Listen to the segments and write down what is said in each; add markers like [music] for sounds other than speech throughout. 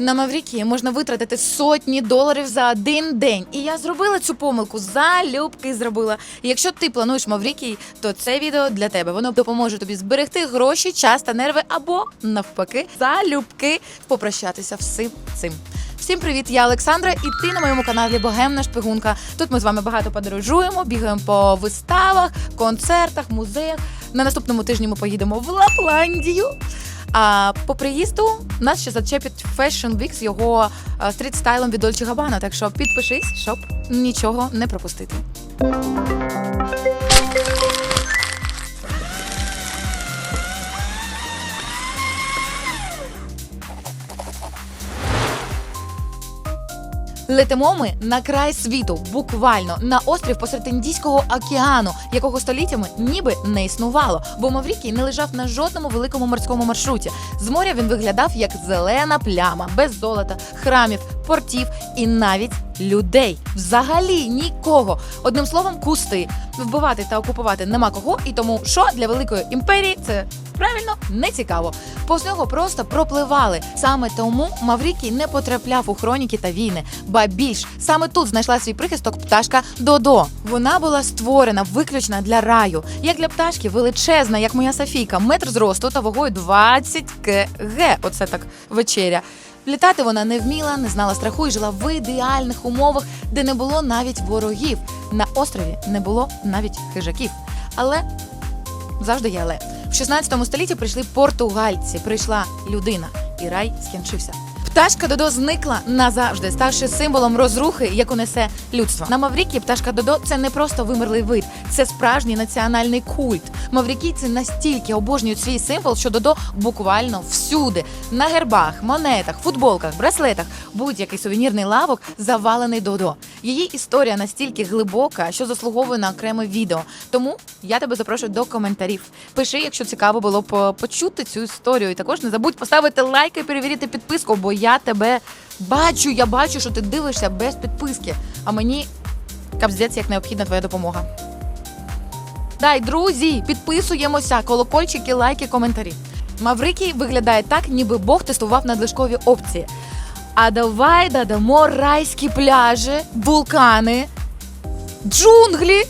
На Маврікії можна витратити сотні доларів за один день. І я зробила цю помилку. Залюбки зробила. І якщо ти плануєш Маврікій, то це відео для тебе. Воно допоможе тобі зберегти гроші, час та нерви, або навпаки, залюбки попрощатися всім цим. Всім привіт, я Олександра, і ти на моєму каналі Богемна Шпигунка. Тут ми з вами багато подорожуємо, бігаємо по виставах, концертах, музеях. На наступному тижні ми поїдемо в Лапландію. А по приїзду нас ще зачепить Fashion Week з його е, стріт-стайлом від Dolce Gabbana, так що підпишись, щоб нічого не пропустити. Летимо ми на край світу, буквально на острів посеред Індійського океану, якого століттями ніби не існувало, бо Маврікій не лежав на жодному великому морському маршруті. З моря він виглядав як зелена пляма, без золота, храмів, портів і навіть людей. Взагалі нікого. Одним словом, кусти. Вбивати та окупувати нема кого, і тому що для великої імперії це правильно не цікаво. Повз нього просто пропливали. Саме тому Маврікій не потрапляв у хроніки та війни. Ба більш саме тут знайшла свій прихисток пташка Додо. Вона була створена виключно для раю. Як для пташки, величезна, як моя Софійка, метр зросту та вагою 20 кг. Оце так вечеря. Літати вона не вміла, не знала страху і жила в ідеальних умовах, де не було навіть ворогів. На острові не було навіть хижаків. Але завжди є але. В 16 столітті прийшли португальці, прийшла людина, і рай скінчився. Пташка Додо зникла назавжди, ставши символом розрухи, яку несе людство. На Маврікі пташка Додо це не просто вимерлий вид, це справжній національний культ. Маврікійці настільки обожнюють свій символ, що Додо буквально всюди на гербах, монетах, футболках, браслетах, будь-який сувенірний лавок завалений Додо. Її історія настільки глибока, що заслуговує на окреме відео. Тому я тебе запрошую до коментарів. Пиши, якщо цікаво було б почути цю історію. І також не забудь поставити лайк і перевірити підписку, бо я тебе бачу. Я бачу, що ти дивишся без підписки. А мені капздець як необхідна твоя допомога. Дай, друзі, підписуємося, колокольчики, лайки, коментарі. Маврикій виглядає так, ніби Бог тестував надлишкові опції. А давай додамо райські пляжі, вулкани, джунглі,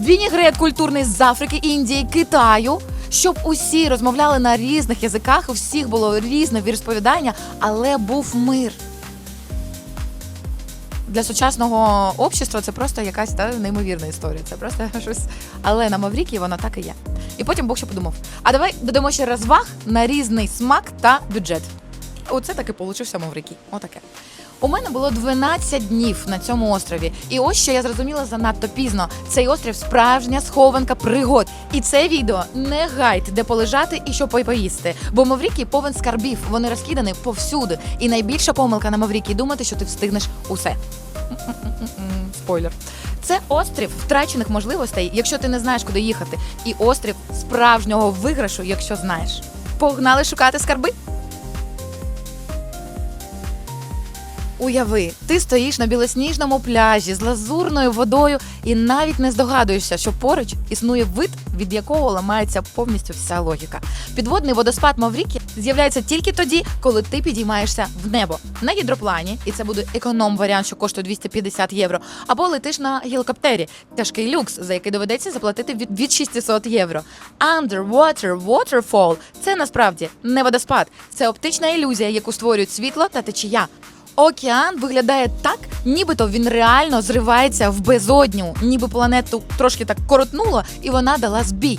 вінігрет культурний з Африки, Індії, Китаю, щоб усі розмовляли на різних язиках, у всіх було різне віросповідання, але був мир. Для сучасного общества це просто якась та, неймовірна історія. Це просто [laughs] щось. Але на Маврікі воно так і є. І потім Бог ще подумав: а давай додамо ще розваг на різний смак та бюджет. Оце таки получився Маврикій. Отаке. У мене було 12 днів на цьому острові. І ось що я зрозуміла занадто пізно. Цей острів справжня схованка пригод. І це відео не гайд, де полежати і що поїсти. Бо Маврикій повен скарбів, вони розкидані повсюди. І найбільша помилка на Маврикій думати, що ти встигнеш усе. Спойлер. Це острів втрачених можливостей, якщо ти не знаєш, куди їхати, і острів справжнього виграшу, якщо знаєш. Погнали шукати скарби. Уяви, ти стоїш на білосніжному пляжі з лазурною водою і навіть не здогадуєшся, що поруч існує вид, від якого ламається повністю вся логіка. Підводний водоспад Маврікі з'являється тільки тоді, коли ти підіймаєшся в небо на гідроплані, і це буде економ варіант, що коштує 250 євро, або летиш на гелікоптері, тяжкий люкс, за який доведеться заплатити від, від 600 євро. Underwater waterfall – це насправді не водоспад, це оптична ілюзія, яку створюють світло та течія. Океан виглядає так, нібито він реально зривається в безодню, ніби планету трошки так коротнуло, і вона дала збій.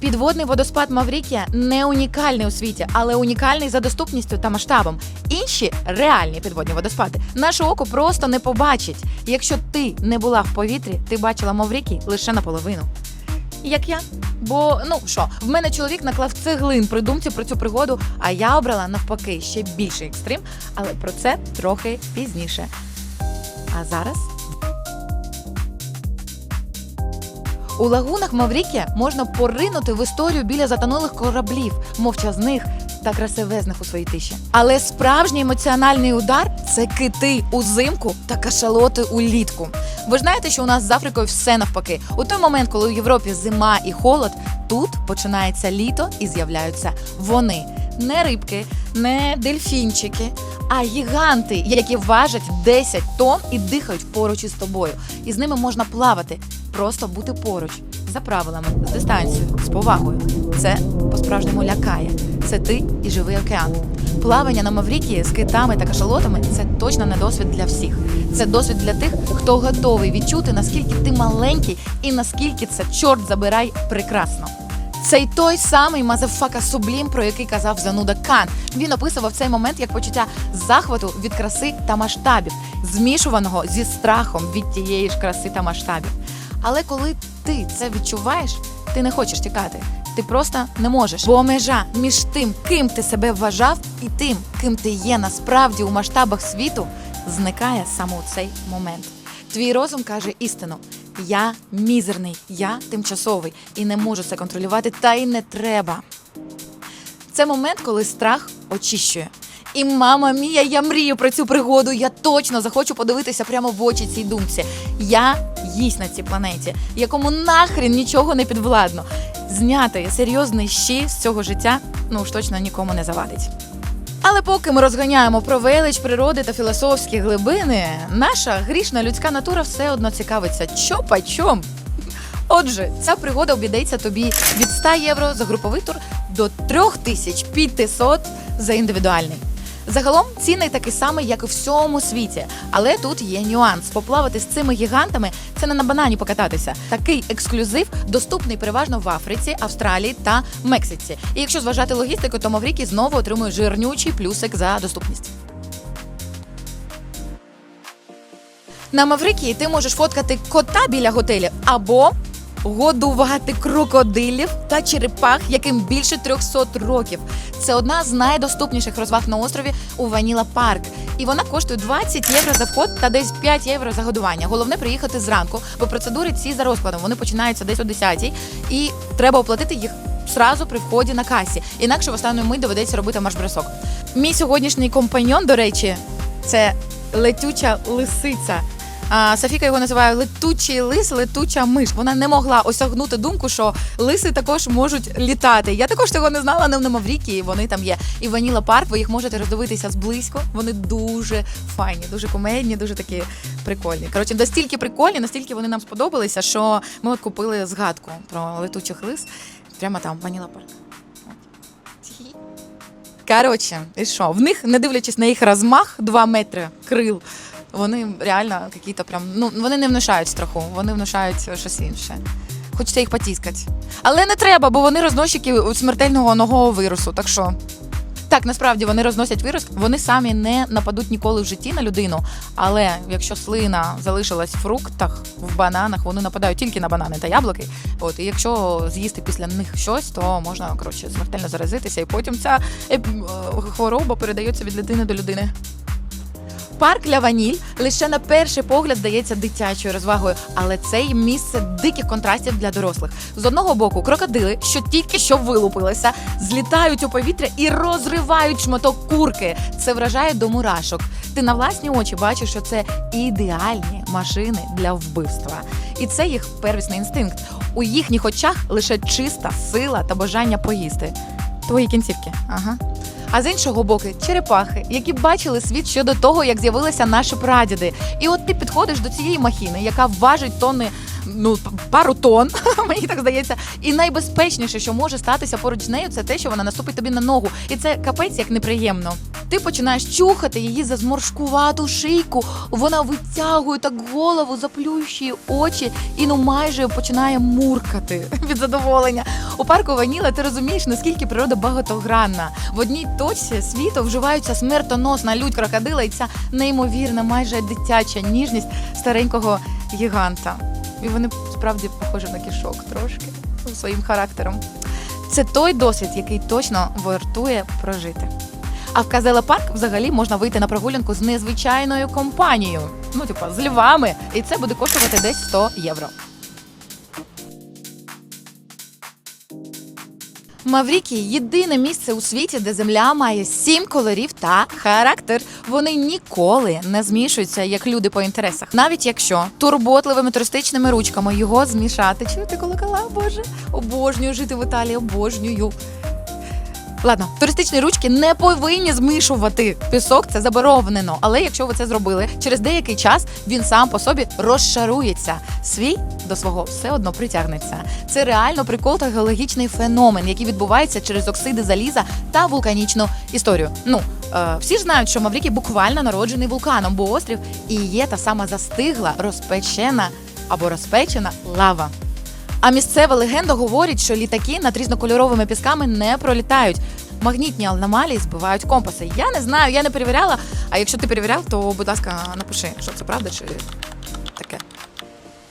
Підводний водоспад Маврікія не унікальний у світі, але унікальний за доступністю та масштабом. Інші реальні підводні водоспади наше око просто не побачить. Якщо ти не була в повітрі, ти бачила Маврікій лише наполовину. Як я? Бо ну що, в мене чоловік наклав цеглин при думці про цю пригоду, а я обрала навпаки ще більший екстрим, але про це трохи пізніше. А зараз. У лагунах Маврікія можна поринути в історію біля затонулих кораблів, мовчазних та красивезних у своїй тиші. Але справжній емоціональний удар це кити узимку та кашалоти улітку. Ви знаєте, що у нас з Африкою все навпаки. У той момент, коли у Європі зима і холод, тут починається літо і з'являються вони. Не рибки, не дельфінчики, а гіганти, які важать 10 тонн і дихають поруч із тобою. І з ними можна плавати, просто бути поруч за правилами, з дистанцією, з повагою. Це по-справжньому лякає. Це ти і живий океан. Плавання на Маврікії з китами та кашалотами це точно не досвід для всіх. Це досвід для тих, хто готовий відчути, наскільки ти маленький і наскільки це чорт забирай прекрасно. Цей той самий мазафака Сублім, про який казав Зануда Кан. Він описував цей момент як почуття захвату від краси та масштабів, змішуваного зі страхом від тієї ж краси та масштабів. Але коли ти це відчуваєш, ти не хочеш тікати. Ти просто не можеш. Бо межа між тим, ким ти себе вважав, і тим, ким ти є насправді у масштабах світу, зникає саме у цей момент. Твій розум каже істину: я мізерний, я тимчасовий і не можу це контролювати, та й не треба. Це момент, коли страх очищує. І мама мія, я мрію про цю пригоду. Я точно захочу подивитися прямо в очі цій думці. Я їсть на цій планеті, якому нахрін нічого не підвладно. Зняти серйозний щі з цього життя ну ж точно нікому не завадить. Але поки ми розганяємо про велич природи та філософські глибини, наша грішна людська натура все одно цікавиться, чо по. Отже, ця пригода обійдеться тобі від 100 євро за груповий тур до 3500 за індивідуальний. Загалом ціни такий самий, як і всьому світі. Але тут є нюанс. Поплавати з цими гігантами це не на банані покататися. Такий ексклюзив доступний переважно в Африці, Австралії та Мексиці. І якщо зважати логістику, то Маврікі знову отримує жирнючий плюсик за доступність. На Маврикії ти можеш фоткати кота біля готелю або годувати крокодилів та черепах, яким більше 300 років. Це одна з найдоступніших розваг на острові у Ваніла Парк. І вона коштує 20 євро за вход та десь 5 євро за годування. Головне приїхати зранку, бо процедури ці за розкладом. Вони починаються десь о 10 і треба оплатити їх зразу при вході на касі. Інакше в останню мить доведеться робити марш-бросок. Мій сьогоднішній компаньон, до речі, це летюча лисиця. Софіка його називає летучий лис, летуча миш. Вона не могла осягнути думку, що лиси також можуть літати. Я також цього не знала, але в Маврікі вони там є. І Ваніла Парк, ви їх можете роздивитися зблизько. Вони дуже файні, дуже комедні, дуже такі прикольні. Коротше, настільки прикольні, настільки вони нам сподобалися, що ми от купили згадку про летучих лис. Прямо там, Ваніла Парк. Коротше, і що? В них, не дивлячись на їх розмах 2 метри крил, вони реально якісь прям. Ну, вони не внушають страху, вони внушають щось інше. Хочеться їх потіскати. Але не треба, бо вони розносчики смертельного нового вірусу. Так що. Так, насправді вони розносять вірус, вони самі не нападуть ніколи в житті на людину. Але якщо слина залишилась в фруктах, в бананах, вони нападають тільки на банани та яблуки. От і якщо з'їсти після них щось, то можна коротше смертельно заразитися, і потім ця е, хвороба передається від людини до людини. Парк Ля Ваніль лише на перший погляд здається дитячою розвагою, але це й місце диких контрастів для дорослих. З одного боку, крокодили, що тільки що вилупилися, злітають у повітря і розривають шматок курки. Це вражає до мурашок. Ти на власні очі бачиш, що це ідеальні машини для вбивства, і це їх первісний інстинкт. У їхніх очах лише чиста сила та бажання поїсти. Твої кінцівки, ага. А з іншого боку, черепахи, які бачили світ ще до того, як з'явилися наші прадіди. І от ти підходиш до цієї махіни, яка важить тонни, ну пару тонн, [laughs] мені так здається. І найбезпечніше, що може статися поруч з нею, це те, що вона наступить тобі на ногу. І це капець як неприємно. Ти починаєш чухати її за зморшкувату шийку. Вона витягує так голову, заплющує очі і ну майже починає муркати [laughs] від задоволення. У парку Ваніла ти розумієш, наскільки природа багатогранна. В одній точці світу вживаються смертоносна лють крокодила і ця неймовірна, майже дитяча ніжність старенького гіганта. І вони справді похожі на кішок трошки своїм характером. Це той досвід, який точно вартує прожити. А в Казела Парк взагалі можна вийти на прогулянку з незвичайною компанією. Ну, типа, з львами, і це буде коштувати десь 100 євро. Маврікі єдине місце у світі, де земля має сім кольорів та характер. Вони ніколи не змішуються як люди по інтересах, навіть якщо турботливими туристичними ручками його змішати. Чути колокола, боже, обожнюю жити в Італії, обожнюю. Ладно, туристичні ручки не повинні змішувати пісок, це заборонено. Але якщо ви це зробили, через деякий час він сам по собі розшарується. Свій до свого все одно притягнеться. Це реально прикол та геологічний феномен, який відбувається через оксиди заліза та вулканічну історію. Ну е, всі ж знають, що Маврікі буквально народжений вулканом, бо острів і є та сама застигла, розпечена або розпечена лава. А місцева легенда говорить, що літаки над різнокольоровими пісками не пролітають. Магнітні аномалії збивають компаси. Я не знаю, я не перевіряла. А якщо ти перевіряв, то будь ласка, напиши, що це правда чи таке.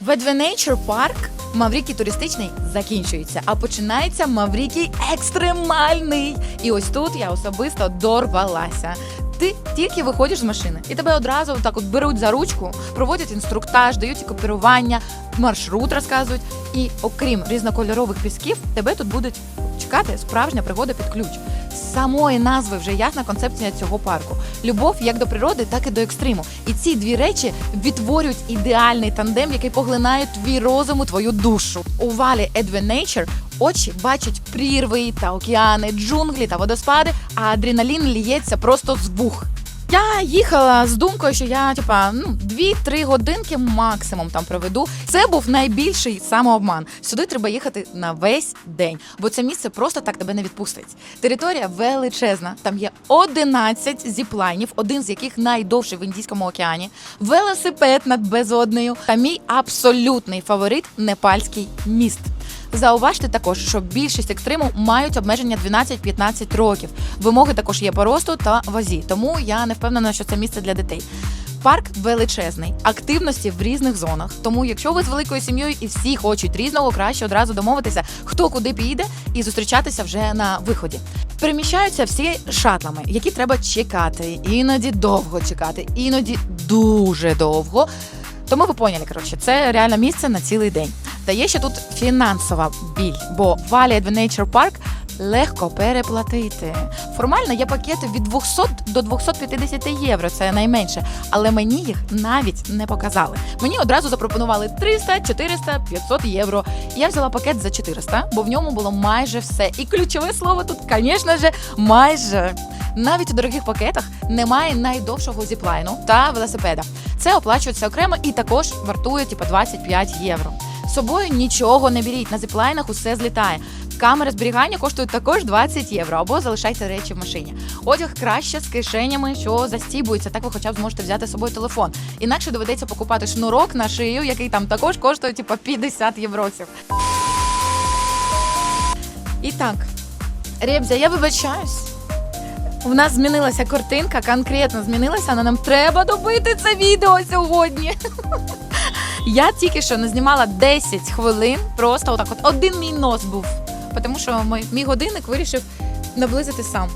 В Adventure Park Маврикій туристичний закінчується, а починається Маврикій екстремальний. І ось тут я особисто дорвалася. Ти тільки виходиш з машини, і тебе одразу так от беруть за ручку, проводять інструктаж, дають екіпірування, маршрут розказують. І окрім різнокольорових пісків, тебе тут будуть чекати справжня пригода під ключ. З самої назви вже ясна концепція цього парку: любов як до природи, так і до екстриму. І ці дві речі відтворюють ідеальний тандем, який поглинає твій розум у твою душу. У валі Adventure очі бачать прірви та океани, джунглі та водоспади, а адреналін ліється просто з вух. Я їхала з думкою, що я типа ну 2-3 годинки максимум там проведу. Це був найбільший самообман. Сюди треба їхати на весь день, бо це місце просто так тебе не відпустить. Територія величезна. Там є 11 зіплайнів, один з яких найдовший в Індійському океані, велосипед над безоднею та мій абсолютний фаворит непальський міст. Зауважте також, що більшість екстриму мають обмеження 12-15 років. Вимоги також є по росту та вазі, тому я не впевнена, що це місце для дітей. Парк величезний, активності в різних зонах. Тому, якщо ви з великою сім'єю і всі хочуть різного, краще одразу домовитися, хто куди піде, і зустрічатися вже на виході. Переміщаються всі шатлами, які треба чекати, іноді довго чекати, іноді дуже довго. Тому ви поняли, коротше, це реально місце на цілий день. Та є ще тут фінансова біль, бо Valley Adventure Park легко переплатити. Формально є пакети від 200 до 250 євро, це найменше, але мені їх навіть не показали. Мені одразу запропонували 300, 400, 500 євро. Я взяла пакет за 400, бо в ньому було майже все. І ключове слово тут, звісно ж, майже. Навіть у дорогих пакетах немає найдовшого зіплайну та велосипеда. Це оплачується окремо і також вартує типу 25 євро. Собою нічого не беріть. На зіплайнах усе злітає. Камери зберігання коштують також 20 євро або залишайте речі в машині. Одяг краще з кишенями, що застібується. Так ви хоча б зможете взяти з собою телефон. Інакше доведеться покупати шнурок на шию, який там також коштує типу 50 євроців. І так, Ребзя, я вибачаюсь. У нас змінилася картинка, конкретно змінилася, але нам треба добити це відео сьогодні. [laughs] Я тільки що не знімала 10 хвилин, просто отак от один мій нос був. Тому що мій, годинник вирішив наблизити сам.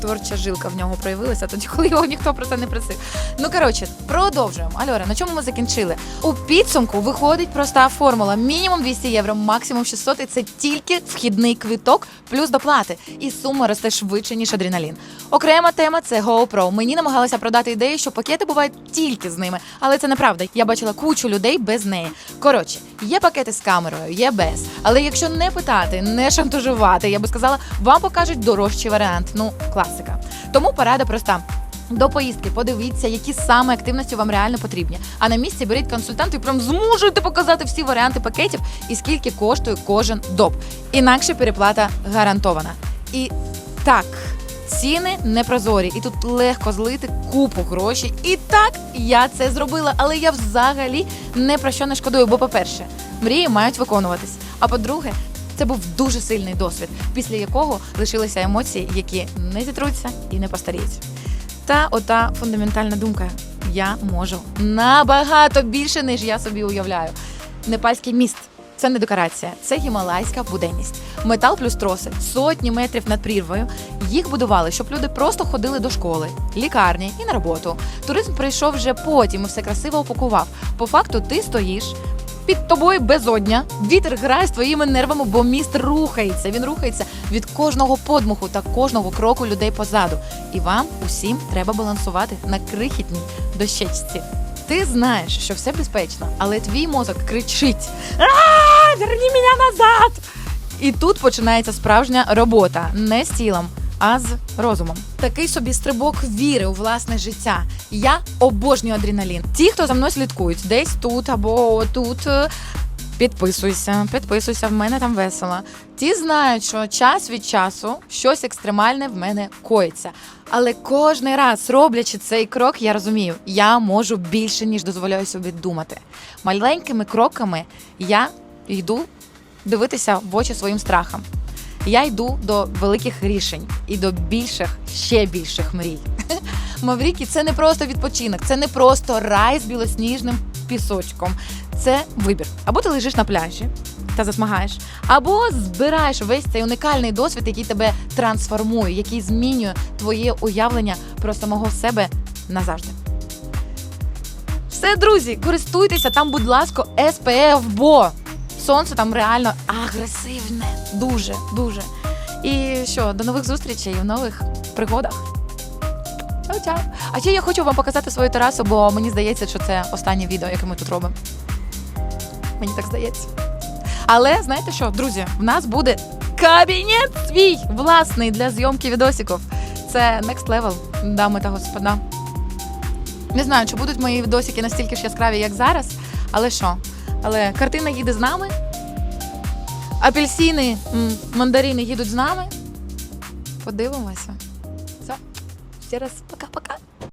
Творча жилка в нього проявилася, тоді, коли його ніхто про це не просив. Ну коротше, продовжуємо. Альора, на чому ми закінчили? У підсумку виходить проста формула: мінімум 200 євро, максимум 600, і це тільки вхідний квиток плюс доплати. І сума росте швидше ніж адреналін. Окрема тема це GoPro. Мені намагалися продати ідею, що пакети бувають тільки з ними, але це неправда. Я бачила кучу людей без неї. Коротше, є пакети з камерою, є без. Але якщо не питати, не шантажувати, я би сказала, вам покажуть дорожчий варіант. Ну, класика. Тому порада проста. До поїздки подивіться, які саме активності вам реально потрібні. А на місці беріть консультанта і прям змушуйте показати всі варіанти пакетів і скільки коштує кожен доп. Інакше переплата гарантована. І так, ціни непрозорі, і тут легко злити купу грошей. І так я це зробила, але я взагалі не про що не шкодую. Бо, по-перше, мрії мають виконуватись. А по-друге, це був дуже сильний досвід, після якого лишилися емоції, які не зітруться і не постаріють. Та ота фундаментальна думка: я можу набагато більше, ніж я собі уявляю. Непальський міст. Це не декорація, це гімалайська буденність. Метал плюс троси, сотні метрів над прірвою. Їх будували, щоб люди просто ходили до школи, лікарні і на роботу. Туризм прийшов вже потім і все красиво упакував. По факту, ти стоїш. Під тобою безодня. Вітер грає з твоїми нервами, бо міст рухається. Він рухається від кожного подмуху та кожного кроку людей позаду. І вам усім треба балансувати на крихітній дощечці. Ти знаєш, що все безпечно, але твій мозок кричить: Верні мене назад! І тут починається справжня робота не з тілом, а з розумом. Такий собі стрибок віри у власне життя. Я обожнюю адреналін. Ті, хто за мною слідкують, десь тут або тут. е, Підписуйся, підписуйся, в мене там весело. Ті знають, що час від часу щось екстремальне в мене коїться. Але кожний раз, роблячи цей крок, я розумію, я можу більше, ніж дозволяю собі думати. Маленькими кроками я йду дивитися в очі своїм страхам. Я йду до великих рішень і до більших, ще більших мрій. [laughs] Мавріки це не просто відпочинок, це не просто рай з білосніжним пісочком. Це вибір. Або ти лежиш на пляжі та засмагаєш, або збираєш весь цей унікальний досвід, який тебе трансформує, який змінює твоє уявлення про самого себе назавжди. Все, друзі, користуйтеся там, будь ласка, SPF, бо сонце там реально агресивне. Дуже, дуже. І що, до нових зустрічей в нових пригодах. Чао-чао. А ще я хочу вам показати свою терасу, бо мені здається, що це останнє відео, яке ми тут робимо. Мені так здається. Але знаєте що, друзі, в нас буде кабінет свій власний для зйомки відосиків. Це next level, дами та господа. Не знаю, чи будуть мої відосики настільки ж яскраві, як зараз, але що? Але картина їде з нами. Апельсини, мандарини їдуть з нами. Подивимося. Все. Ще раз пока-пока.